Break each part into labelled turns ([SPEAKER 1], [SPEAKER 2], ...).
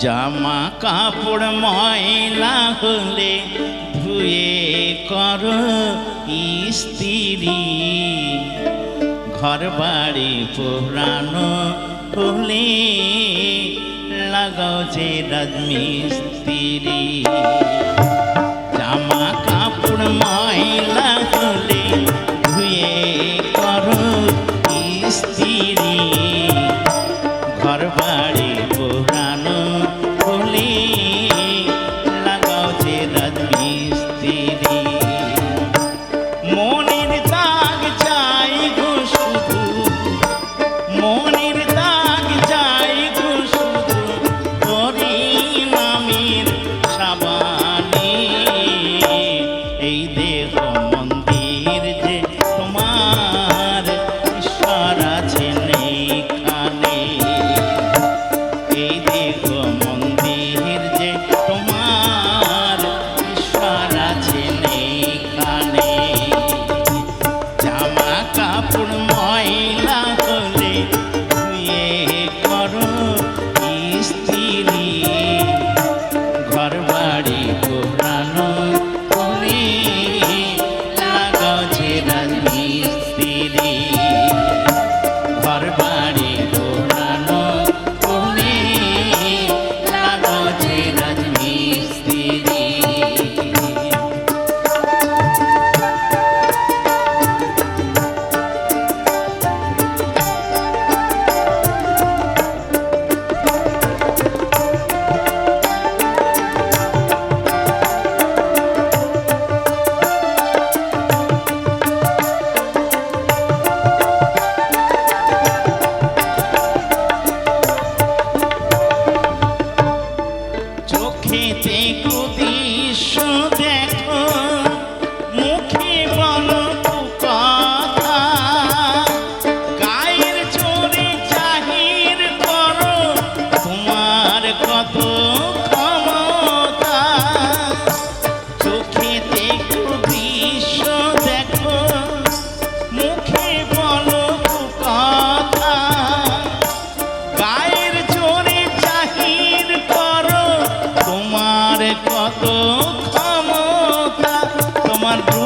[SPEAKER 1] জামা কাপড় ময়লা হলে ধুয়ে কর স্ত্রী ঘর বাড়ি পুরানো হলে লাগাও যে রাজমিস্ত্রি। চোখে দেখো দৃশ্য দেখো।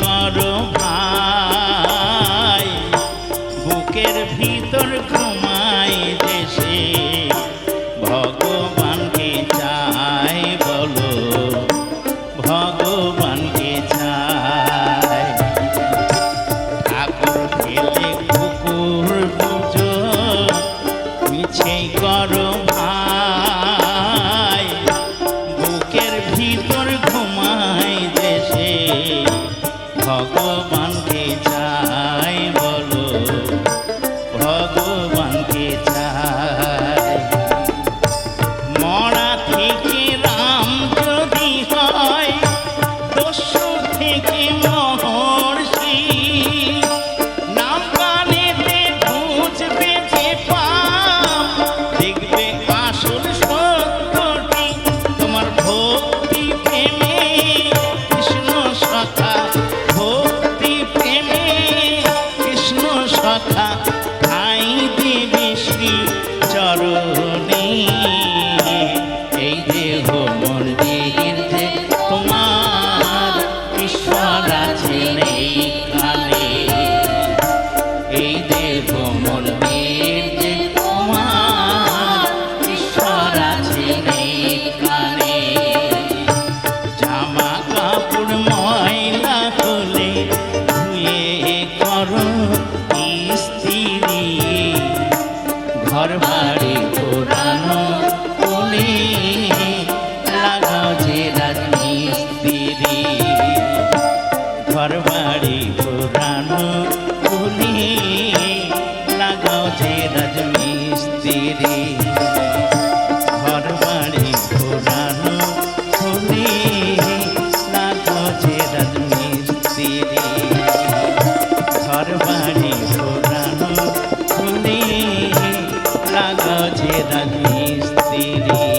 [SPEAKER 1] কর ভাই বুকের ভিড় Mago করো স্ত্রী। ঘর বাড়ি পুরানো কোনে লাগাও যে রাজমিস্ত্রি ঘর বাড়ি পুরানো বাজে রাজমিস্ত্রি